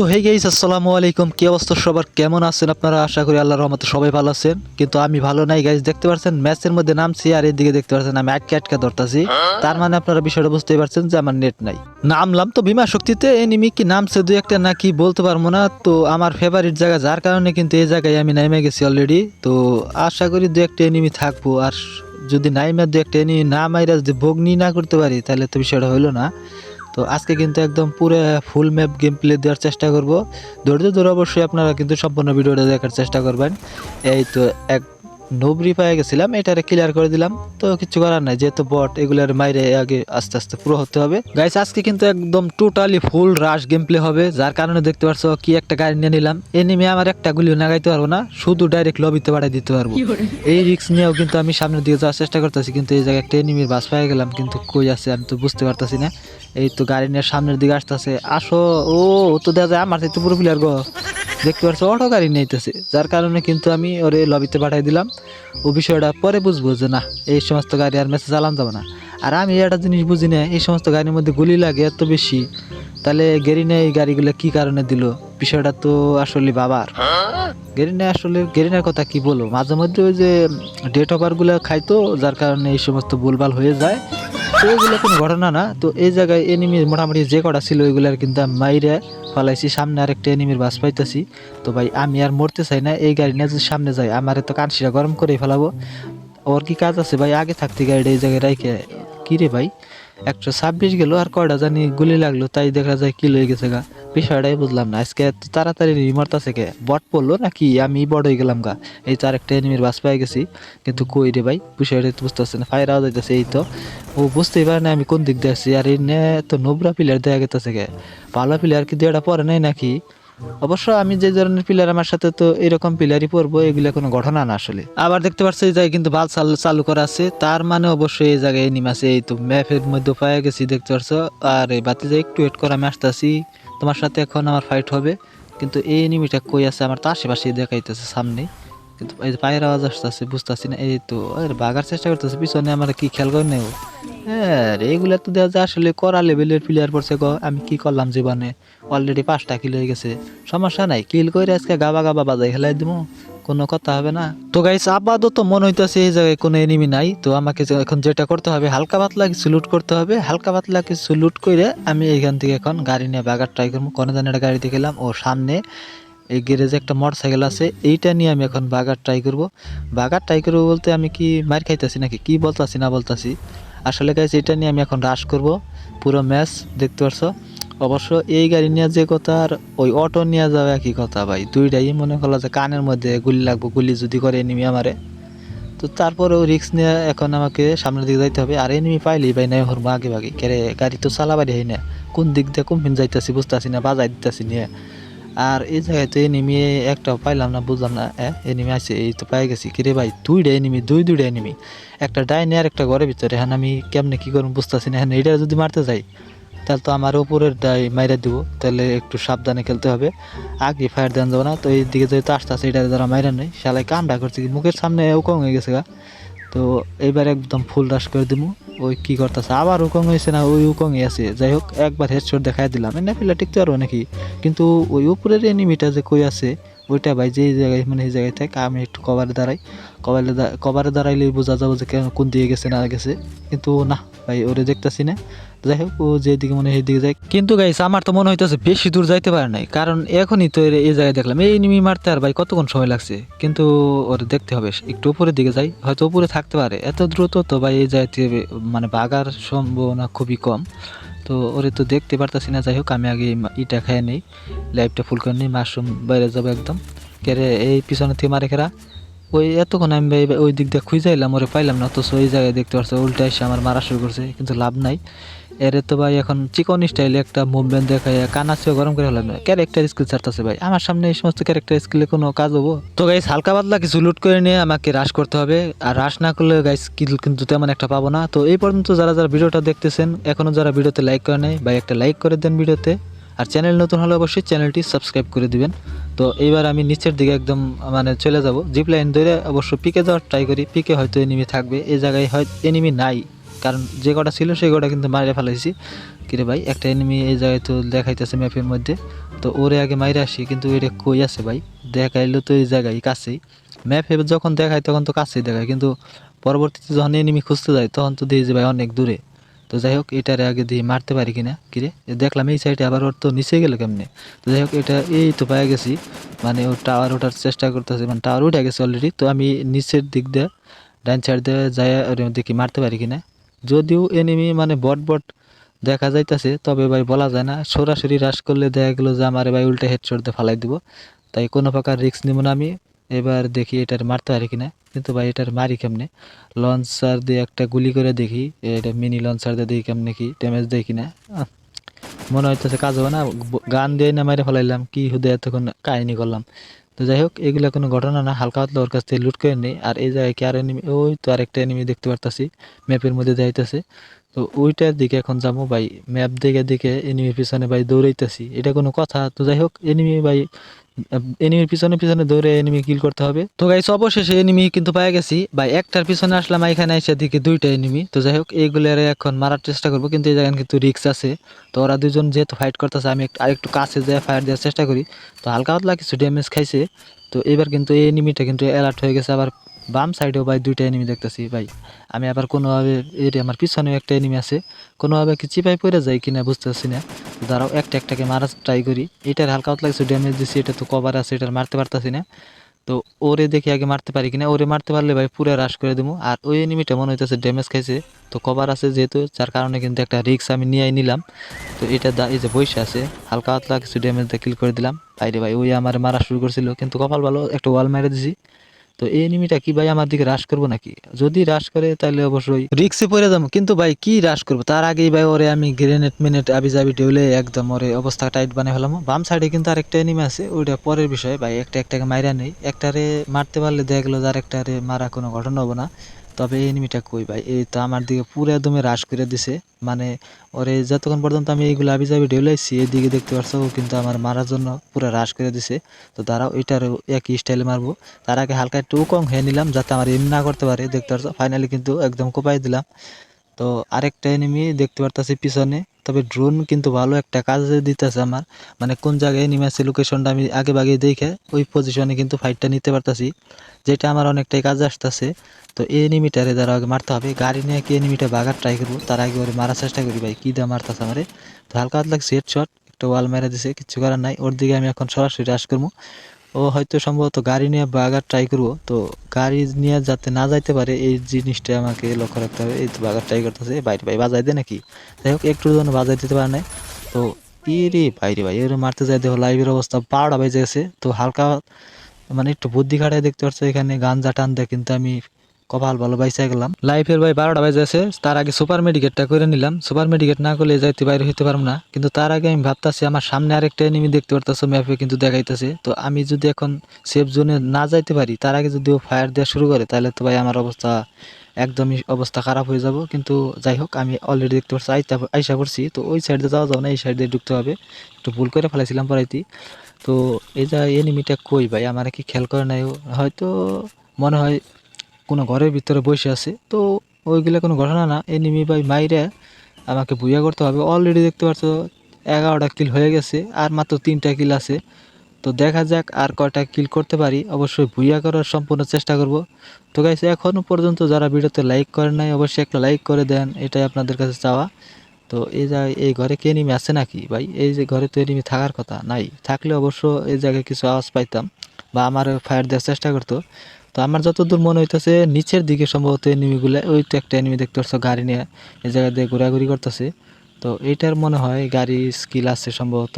So hey guys আসসালামু আলাইকুম। কি অবস্থা সবার? কেমন আছেন আপনারা? আশা করি আল্লাহর রহমতে সবাই ভালো আছেন। কিন্তু আমি ভালো নাই গাইস দেখতে পাচ্ছেন? ম্যাচের মধ্যে নামছি আর এদিকে দেখতে পাচ্ছেন আমি আটকে আটকে ধরতাছি। তার মানে আপনারা বিষয়টা বুঝতেই পারছেন যে আমার নেট নাই। নামলাম তো বিমা শক্তিতে এনিমি কি নামছে দুই একটা নাকি বলতে পারব না। তো আমার ফেভারিট জায়গা যার কারণে কিন্তু এই জায়গায় আমি নাইমে গেছি অলরেডি তো আশা করি দু একটা এনিমি থাকব। আর যদি নাইমে দু একটা এনিমি না মাইরা যদি ভগ্নি না করতে পারি, তাহলে তো বিষয়টা হইল না। তো আজকে কিন্তু একদম পুরো ফুল ম্যাপ গেম প্লে দেওয়ার চেষ্টা করব। ধৈর্য ধরে অবশ্যই আপনারা কিন্তু সম্পূর্ণ ভিডিওটা দেখার চেষ্টা করবেন। এই তো এক নবরি পেয়ে গেছিলাম এটারে ক্লিয়ার করে দিলাম। তো কিছু করার নাই যেহেতু বট এগুলার মাইরে আগে আস্তে আস্তে পুরো হতে হবে। গাইস আজকে কিন্তু একদম totally full rush game play হবে যার কারণে দেখতে পারছ কি একটা গাড়ি নিয়ে নিলাম। এনিমে আমার একটা গুলিও নাগাইতে পারব না শুধু ডাইরেক্ট লবিতে বাড়াই দিতে পারব। এই রিক্স নিয়েও কিন্তু আমি সামনের দিকে যাওয়ার চেষ্টা করতেছি কিন্তু এই জায়গায় একটা এনিমির বাস পেয়ে গেলাম কিন্তু কই আছে আমি তো বুঝতে পারতাছি না। এই তো গাড়ি নিয়ে সামনের দিকে আসতেছে। আসো ও ও তো দেখা যায় আমার তো পুরো প্লেয়ার গো। দেখতে পাচ্ছ অটো গাড়ি নিতেছে। যার কারণে কিন্তু আমি ওরে লবিতে পাঠাই দিলাম। ও বিষয়টা পরে বুঝব যে না, এই সমস্ত গাড়ি আর মেসেজ চালান যাবে না। আর আমি একটা জিনিস বুঝি না, এই সমস্ত গাড়ির মধ্যে গুলি লাগে এত বেশি। তাহলে গেরিনা এই গাড়িগুলো কি কারণে দিল? বিষয়টা তো আসলে বাবার। গেরিনা আসলে গেরিনার কথা কি বলব? মাঝে মধ্যে ওই যে ডেট ওভারগুলো খাইতো, যার কারণে এই সমস্ত ভুলভাল হয়ে যায়। তো এগুলো কোনো ঘটনা না। তো এই জায়গায় এনিমির মোটামুটি যে কটা ছিল ওইগুলার কিন্তু মাইরে ফলাইছি। সামনে আরেকটা এনিমির বাস পাইতেছি। তো ভাই, আমি আর মরতে চাই না। এই গাড়ি নিয়ে যদি সামনে যাই আমার তো কানসিটা গরম করেই ফেলাবো। ওর কি কাজ আছে ভাই? আগে থাকতে গাড়িটা এই জায়গায় রাখে কি রে ভাই? একশো ছাব্বিশ গেলো আর কয়টা জানি গুলি লাগল, তাই দেখা যায় কি লয়ে গেছে গা। বিষয়টাই বুঝলাম না। আজকে এত তাড়াতাড়ি রিমর্তাছে কে? বট পড়ল নাকি? আমি বড় হয়ে গেলাম গা। এই তো আরেকটা এনিমির বাস পেয়ে গেছি। কিন্তু কই রে ভাই? বিষয়টা তো বুঝতে পারছি না। ফায়ার আওয়াজ যাইতেছে এই তো। ও বুঝতেই পারে না আমি কোন দিক দিয়ে আসছি। আর এই নে তো নোবরা প্লেয়ার দেখা গেতেছে কে? ভালো প্লেয়ার কি দুটা পরে নাই নাকি? অবশ্য আমি যে ধরনের প্লেয়ার আমার সাথে তো এরকম প্লেয়ারই পড়ব, এগুলো কোনো ঘটনা না আসলে। আবার দেখতে পাচ্ছি এই জায়গায় কিন্তু বাল চালু করা আছে। তার মানে অবশ্যই এই জায়গায় এনিম আছে। এই তো ম্যাপের মধ্যে পায়ে গেছি, দেখতে পাচ্ছ আর এই বাতি যে একটু ওয়েট করে আমি আসতেছি। তোমার সাথে এখন আমার ফাইট হবে। কিন্তু এই এনিমিটা কই আছে? আমার তো আশেপাশে দেখাইতেছে সামনে কিন্তু এই পায়ের আওয়াজ আসতেছে, বুঝতেছি না। এই তো বাগার চেষ্টা করতেছে, পিছনে আমার কি খেয়াল করে নেও হ্যাঁ এগুলা তো দেওয়া যায় আসলে করা লেভেলের প্লেয়ার পড়ছে গ। আমি কি করলাম জীবনে? অলরেডি পাঁচটা কিল হয়ে গেছে। সমস্যা নাই কিল করে আজকে গাবা গাবা বাজাই খেলাই দিব কোনো কথা হবে না। তো গাইস আপাতত মনে হইতেছে এই জায়গায় কোনো এনিমি নাই। তো আমাকে এখন যেটা করতে হবে, হালকা পাতলা কিছু লুট করতে হবে। হালকা পাতলা কিছু লুট করে আমি এখান থেকে এখন গাড়ি নিয়ে বাগার ট্রাই করব। কোনো জানি একটা গাড়ি দেখলাম ও সামনে এই গ্যারেজে একটা মোটর সাইকেল আছে। এইটা নিয়ে আমি এখন বাগার ট্রাই করব। বাগার ট্রাই করব বলতে আমি কি মার খাইতেছি নাকি? কি বলতাছি না বলতাছি? আসলে গাইস এটা নিয়ে আমি এখন রাশ করব। পুরো ম্যাচ দেখতে পারছ? অবশ্য এই গাড়ি নিয়ে যে কথা আর ওই অটো নিয়ে যাওয়া একই কথা ভাই। দুইটাই মনে করল যে কানের মধ্যে গুলি লাগবো, গুলি যদি করে এনিমি আমারে। তো তারপরেও রিক্স নিয়ে এখন আমাকে সামনের দিকে যাইতে হবে। আর এনিমি পাইলেই ভাই নাই হরবো আগে ভাগে। কেরে, গাড়ি তো চালাবারই হয় না। কোন দিক দিয়ে কোন ফিন যাইতেছি বুঝতেছি না বাজাই দিতেছি নিয়ে। আর এই জায়গায় তো এনিমি একটা পাইলাম না, বুঝলাম না। এনিমি আছে, এই তো পাই গেছি। কিরে ভাই, দুইটা এনিমি দুই দুইটা এনিমি একটা ডাইনে আর একটা ঘরের ভিতরে। এখন আমি কেমনে কী করব বুঝতেছি না। এখন এইটা যদি মারতে যাই তাহলে তো আমার উপরের দায় মাইরা দিব, তাহলে একটু সাবধানে খেলতে হবে। আগে ফায়ার দেন যাব না, তো এই দিকে যেহেতু আসতে আসে এটা যারা মাইরা নেই। শালাই কামটা করছে মুখের সামনে উকং হয়ে গেছে গা। তো এইবার একদম ফুল রাশ করে দিব ওই কি করতেছে? আবার উকং হয়েছে না, ওই উকংই আছে। যাই হোক, একবার হেডশট দেখাই দিলাম। এনে পিলা টিকতে পারব নাকি? কিন্তু ওই উপরের এনিমিটা যে কই আছে, ওইটা ভাই যেই জায়গায় মানে এই জায়গায় থাকে, আমি একটু কভারে দাঁড়াই। কভারে কভারে দাঁড়াইলেই বোঝা যাব যে কেন দিকে গেছে, না গেছে। কিন্তু না, ভাই, ওরে দেখতেছি না। যাই হোক, ও যেদিকে মনে হয় সেদিকে যায় কিন্তু গাইস আমার তো মনে হইতেছে বেশি দূর যাইতে পারে নাই। কারণ এখনই তো এই জায়গায় দেখলাম, এই নিমি মারতে আর ভাই কতক্ষণ সময় লাগছে? কিন্তু ওর দেখতে হবে, একটু উপরের দিকে যাই। হয়তো উপরে থাকতে পারে। এত দ্রুত তো ভাই এই জায়গাতে মানে বাগার সম্ভাবনা খুবই কম। তো ওরে তো দেখতে পারতাছি না। যাই হোক, আমি আগে ইটা খেয়ে নেই। লাইফটা ফুল করে নিই, মাশরুম বাইরে যাব একদম। কেরে, এই পিছনে থেকে মারে খেরা। ওই এতক্ষণ আমি ভাই ওই দিক দিয়ে খুঁজে খুঁজাইলাম ওরে পাইলাম না। অথচ ওই জায়গায় দেখতে পারছে, উল্টা এসে আমার মারা শুরু করছে, কিন্তু লাভ নাই। এরে তো ভাই এখন চিকন স্টাইলে একটা মুভমেন্ট দেখায় কানাচিও গরম করে হলাম ক্যারেক্টার স্কিল ছাড়তেছে ভাই। আমার সামনে এই সমস্ত ক্যারেক্টার স্কিলে কোনো কাজ হব? তো গাইস হালকা পাতলা কিছু লুট করে নিয়ে আমাকে রাশ করতে হবে। আর রাশ না করলে গাইস কিল কিন্তু তেমন একটা পাবো না। তো এই পর্যন্ত যারা যারা ভিডিওটা দেখতেছেন, এখনও যারা ভিডিওতে লাইক করে নেই, ভাই একটা লাইক করে দেন ভিডিওতে। আর চ্যানেল নতুন হলে অবশ্যই চ্যানেলটি সাবস্ক্রাইব করে দিবেন। তো এইবার আমি নিচের দিকে একদম মানে চলে যাব। জিপ লাইন ধরে অবশ্য পিকে যাওয়ার ট্রাই করি। পিকে হয়তো এনিমি থাকবে। এই জায়গায় হয়তো এনিমি নাই। কারণ যে কটা ছিল সেই কটা কিন্তু মারে ফেলাইছি। কিরে ভাই, একটা এনিমি এই জায়গায় তো দেখাইতেছে ম্যাপের মধ্যে। তো ওরে আগে মাইরে আসি, কিন্তু এটা কই আছে ভাই? দেখাইলো তো এই জায়গায়, কাছেই। ম্যাপে যখন দেখায়, তখন তো কাছেই দেখায়, কিন্তু পরবর্তীতে যখন এনিমি খুঁজতে যায়, তখন তো দেখি যে ভাই অনেক দূরে। তো যাই হোক, এটারে আগে দিয়ে মারতে পারি কিনা? কিরে? দেখলাম এই সাইডে আবার ওর তো নিচে গেল কেমনে? তো যাই হোক, এটা এই তো পায়ে গেছি। মানে ও টাওয়ার ওঠার চেষ্টা করতেছে মানে টাওয়ার উঠে গেছে অলরেডি তো আমি নিচের দিক দিয়ে, ডান সাইড দিয়ে যাই ওর দেখি মারতে পারি কিনা? যদিও এনিমি মানে বট বট দেখা যাইতাছে, তবে ভাই বলা যায় না। সরাসরি হ্রাস করলে দেখা গেলো যে আমার ভাই উল্টে হেডশট দিয়ে ফালাই দিব। তাই কোনো প্রকার রিস্ক নিব না আমি। এবার দেখি এটার মারতে পারি কিনা। কিন্তু ভাই এটার মারি কেমনে? লঞ্চার দিয়ে একটা গুলি করে দেখি। এটা মিনি লঞ্চার দিয়ে দেখি কেমনে কি ড্যামেজ দেয় কিনা। মনে হইতেছে কাজ হবে না। গান দিয়ে না মারে ফেলাইলাম। কি হুদে এতক্ষণ কাহিনী করলাম। তো যাই হোক, এগুলো কোনো ঘটনা না। হালকা হাতলা ওর কাছ থেকে লুট করে নেই। আর এই জায়গায় কি আর এনিমি ওই তো আরেকটা এনিমি দেখতে পারতাছি ম্যাপের মধ্যে যাইতেছে। তো ওইটার দিকে এখন যাব ভাই ম্যাপ দিকে দিকে এনিমির পিছনে ভাই দৌড়াইতেছি। এটা কোনো কথা। তো যাই হোক এনিমি ভাই এনিমির পিছনে পিছনে দৌড়ে এনিমি কিল করতে হবে। তো গাইস অবশেষে এনিমি কিন্তু পায়ে গেছি। বা একটার পিছনে আসলাম, এখানে এসে দিকে দুইটা এনিমি তো যাই হোক, এইগুলোরে এখন মারার চেষ্টা করব, কিন্তু এই জায়গায় কিন্তু রিক্স আছে। তো ওরা দুজন যেহেতু ফাইট করতেছে, আমি আরেকটু কাছে যেয়ে ফায়ার দেওয়ার চেষ্টা করি। তো হালকা হাতলা কিছু ড্যামেজ খাইছে। তো এবার কিন্তু এই এনিমিটা কিন্তু অ্যালার্ট হয়ে গেছে, আবার বাম সাইডেও ভাই দুইটা এনিমি দেখতেছি, ভাই। আমি আবার কোনোভাবে এর আমার পিছনেও একটা এনিমি আছে। কোনোভাবে কি চিপাই পড়ে যায় কিনা বুঝতেছি না। তো দাঁড়াও, একটা একটাকে মারার ট্রাই করি। এটার হালকা পাতলা কিছু ড্যামেজ দিছি, এটা তো কভার আছে, এটার মারতে পারতাছি না। তো ওরে দেখি আগে মারতে পারি কিনা। ওরে মারতে পারলে ভাই পুরো রাশ করে দেবো আর ওই এনিমিটা মনে হইতেছে ড্যামেজ খাইছে, তো কভার আছে যেহেতু, যার কারণে কিন্তু একটা রিক্স আমি নিয়ে নিলাম। তো এটা এই যে বসে আছে, হালকা পাতলা কিছু ড্যামেজ দিয়ে কিল করে দিলাম। বাইরে ভাই, ওই আমার মারা শুরু করছিল, কিন্তু কপাল ভালো, একটা ওয়াল মেরে দিছি। তো এই এনিমিটা কি ভাই আমার দিকে হ্রাস করব নাকি? যদি হ্রাস করে তাহলে অবশ্যই রিক্সে পড়ে যাব। কিন্তু ভাই, কি হ্রাস করব? তার আগেই ভাই ওরে আমি গ্রেনেড মিনেট আবি যাবি ঢেউলে একদম ওরে অবস্থা টাইট বানিয়ে ফেলাম। বাম সাইডে কিন্তু আরেকটা এনিমি আছে, ওইটা পরের বিষয়। ভাই, একটা একটাকে মাইরা নেই। একটারে মারতে পারলে দেখল যে আরেকটারে মারা কোনো ঘটনা হব না। তবে এনিমিটা কই ভাই, এই তো আমার দিকে পুরো একদমই রাশ করে দিছে। মানে ওরে যতক্ষণ পর্যন্ত আমি এইগুলো আবি যাবি ঢেউলাইছি এদিকে দেখতে পারছ কিন্তু আমার মারার জন্য পুরো রাশ করে দিছে। তো দাঁড়াও এটার একই স্টাইলে মারবো। তার আগে হালকা একটু কম হয়ে নিলাম, যাতে আমার এম না করতে পারে, দেখতে পারছ? ফাইনালি কিন্তু একদম কোপাই দিলাম। তো আরেকটা এনিমি দেখতে পারতাছি পিছনে। তবে ড্রোন কিন্তু ভালো একটা কাজ দিতেছে আমার। মানে কোন জায়গায় এনিমি আছে লোকেশনটা আমি আগে বাগে দেখে ওই পজিশনে কিন্তু ফাইটটা নিতে পারতাছি, যেটা আমার অনেকটাই কাজে আসতেছে। তো এই এনিমিটারে দ্বারা আগে মারতে হবে, গাড়ি নিয়ে কি এনিমিটা বাগার ট্রাই করব, তার আগে ওরে মারার চেষ্টা করি ভাই, কী দিয়ে মারতেছে আমারে? তো হালকা হাত লাগছে হেড শট একটা ওয়াল মেরে দিছে কিচ্ছু করার নাই। ওর দিকে আমি এখন সরাসরি রাশ করব। ও হয়তো সম্ভবত গাড়ি নিয়ে বাগার ট্রাই করব। তো গাড়ি নিয়ে যাতে না যাইতে পারে, এই জিনিসটা আমাকে লক্ষ্য রাখতে হবে। এই তো বাগার ট্রাই করতেছে বাইরে ভাই বাজাই দেয় নাকি? যাই হোক, একটু জন্য বাজাই দিতে পারে নাই। তো ইরে বাইরে ভাই এর মারতে যাই দেখো লাইভের অবস্থা পাড়া বেজে গেছে। তো হালকা মানে একটু বুদ্ধি খাটাই দেখতে পাচ্ছ এখানে গান টান দেয় কিন্তু আমি কপাল ভালো বাইসে গেলাম। লাইফের ভাই বারোটা বাজে আছে, তার আগে সুপার মেডিকেটটা করে নিলাম। সুপার মেডিকেট না করলে যাইতে বাইরে হইতে পারব না। কিন্তু তার আগে আমি ভাবতাছি, আমার সামনে আরেকটা এনিমি দেখতে পারতাছো, ম্যাপে কিন্তু দেখাইতেছে। তো আমি যদি এখন সেফ জোনে না যাইতে পারি, তার আগে যদি ও ফায়ার দেওয়া শুরু করে, তাহলে তো ভাই আমার অবস্থা একদমই অবস্থা খারাপ হয়ে যাব। কিন্তু যাই হোক, আমি অলরেডি দেখতে পাচ্ছি আইতা, আইসা পড়ছি। তো ওই সাইডে যাওয়া যাবে না, এই সাইড ঢুকতে হবে। একটু ভুল করে ফেলাইছিলাম পড়াইতি। তো এই যা এনিমিটা কই ভাই? আমার কি খেয়াল করে নাই হয়তো মনে হয় কোনো ঘরের ভিতরে বসে আছে, তো ওইগুলো কোনো ঘটনা না। এনিমি ভাই মাইরে আমাকে বুইয়া করতে হবে। অলরেডি দেখতে পাচ্ছ এগারোটা কিল হয়ে গেছে, আর মাত্র তিনটা কিল আছে। তো দেখা যাক আর কয়টা কিল করতে পারি। অবশ্যই ভুইয়া করার সম্পূর্ণ চেষ্টা করব। তো গাইছে এখনও পর্যন্ত যারা ভিডিওতে লাইক করেন নাই, অবশ্যই একটা লাইক করে দেন। এটাই আপনাদের কাছে চাওয়া। তো এই জায়গায় এই ঘরে কে এনিমি আছে নাকি ভাই? এই যে ঘরে তো এনিমি থাকার কথা নাই। থাকলে অবশ্য এই জায়গায় কিছু আওয়াজ পাইতাম বা আমার ফায়ার দেওয়ার চেষ্টা করতো। তো আমার যতদূর মনে হইতেছে, নিচের দিকে সম্ভবত এনিমিগুলো ওই তো একটা এনিমি দেখতে পাচ্ছ গাড়ি নিয়ে এই জায়গা দিয়ে ঘোরাঘুরি করতেছে। তো এইটার মনে হয় গাড়ি স্কিল আছে সম্ভবত।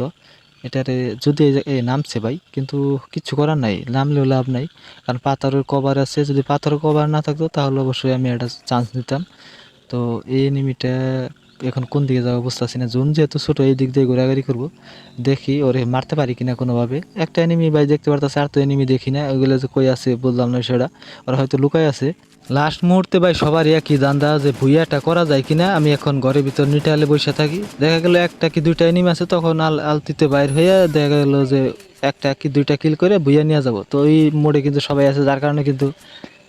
এটারে যদি এই নামছে ভাই, কিন্তু কিছু করার নাই, নামলেও লাভ নাই। কারণ পাথরের কভার আছে, যদি পাথরের কভার না থাকতো, তাহলে অবশ্যই আমি একটা চান্স নিতাম। তো এই এনিমিটা এখন কোন দিকে যাব বুঝতেছি না? জুন যেহেতু ছোট, এই দিক দিয়ে ঘোরাঘুরি করব। দেখি ওরে মারতে পারি কিনা কোনোভাবে। একটা এনিমি ভাই দেখতে পারতাছে, আর তো এনিমি দেখি না। ওইগুলো যে কই আছে বললাম না সেটা। ওরা হয়তো লুকাই আছে। লাস্ট মুহূর্তে ভাই সবারই একই দান্দা যে ভুইয়াটা করা যায় কিনা, আমি এখন ঘরের ভিতর নিটালে বসে থাকি। দেখা গেল একটা কি দুইটা এনিমি আছে, তখন আল আলতিতে বাইর হয়ে দেখা গেল যে একটা কি দুইটা কিল করে ভুইয়া নিয়ে যাব। তো ওই মোড়ে কিন্তু সবাই আছে, যার কারণে কিন্তু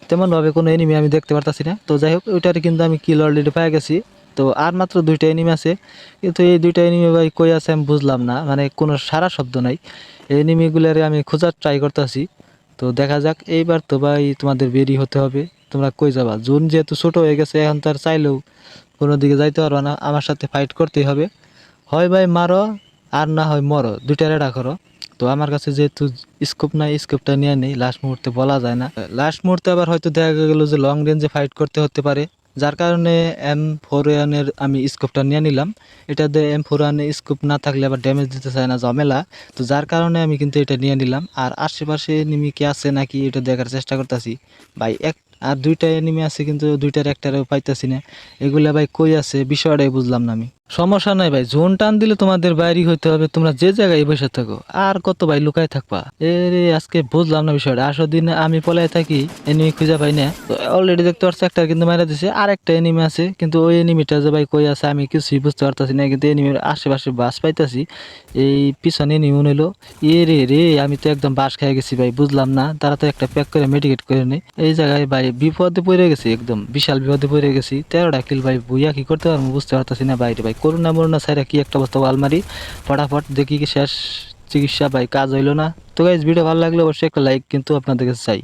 তেমনভাবে কোনো এনিমি আমি দেখতে পারতাছি না। তো যাই হোক, ওইটারে কিন্তু আমি কিল অলরেডি পেয়ে গেছি। তো আর মাত্র দুইটা এনিমি আছে। কিন্তু এই দুইটা এনিমি ভাই কই আছে আমি বুঝলাম না মানে কোনো সারা শব্দ নাই। এই এনিমিগুলারে আমি খোঁজার ট্রাই করতেছি। তো দেখা যাক, এইবার তো ভাই তোমাদের বেরি হতে হবে। তোমরা কই যাবা? জুন যেহেতু ছোট হয়ে গেছে, এখন তো আর চাইলেও কোনো দিকে যাইতে পারবা না। আমার সাথে ফাইট করতেই হবে। হয় ভাই মারো, আর না হয় মরো। দুইটা রেডা করো। তো আমার কাছে যেহেতু স্কোপ নাই স্কোপটা নিয়ে নেই লাস্ট মুহূর্তে বলা যায় না। লাস্ট মুহূর্তে আবার হয়তো দেখা গেল যে লং রেঞ্জে ফাইট করতে হতে পারে। যার কারণে এম ফোর ওয়ানের আমি স্কোপটা নিয়ে নিলাম। এটাতে এম ফোর ওয়ানের স্কোপ না থাকলে আবার ড্যামেজ দিতে চায় না ঝামেলা। তো যার কারণে আমি কিন্তু এটা নিয়ে নিলাম। আর আশেপাশে এনিমি কি আছে নাকি এটা দেখার চেষ্টা করতেছি। ভাই, এক আর দুইটা এনিমি আছে কিন্তু দুইটার একটারও পাইতেছি না। এগুলা ভাই কই আছে? বিষয়টাই বুঝলাম না আমি। সমস্যা নাই ভাই, জোন টান দিলে তোমাদের বাইরে হইতে হবে, তোমরা যে জায়গায় বসে থাকো। আর কত ভাই লুকায় থাকবা? এ রে, আজকে বুঝলাম না বিষয়টা। আসো দিন আমি পলায় থাকি এনিমি খুঁজে পাই না। অলরেডি দেখতে পাচ্ছি একটা কিন্তু মারা দিছে আর একটা এনিমি আছে, কিন্তু ওই এনিমিটা যে ভাই কই আছে, আমি কিছুই বুঝতে পারতাছি না, কিন্তু এনিমির আশেপাশে বাস পাইতাছি। এই পিছনে এনিমি হইল এ রে রে, আমি তো একদম বাস খেয়ে গেছি ভাই, বুঝলাম না। তারা তো একটা প্যাক করে মেডিকেট করে নেই এই জায়গায় ভাই বিপদে পড়ে গেছি, একদম বিশাল বিপদে পড়ে গেছি। তেরোটা কিল ভাই, বুইয়া কি করতে পারব, বুঝতে পারতাছি না বাইরে ভাই। করোনা মরোনা সাইরা কি একটা অবস্থা আলমারি, ফটাফট দেখি কি শেষ চিকিৎসা, ভাই, কাজ হইল না। তো গাইজ ভিডিও ভালো লাগলে অবশ্যই একটা লাইক কিন্তু আপনাদের কাছে চাই।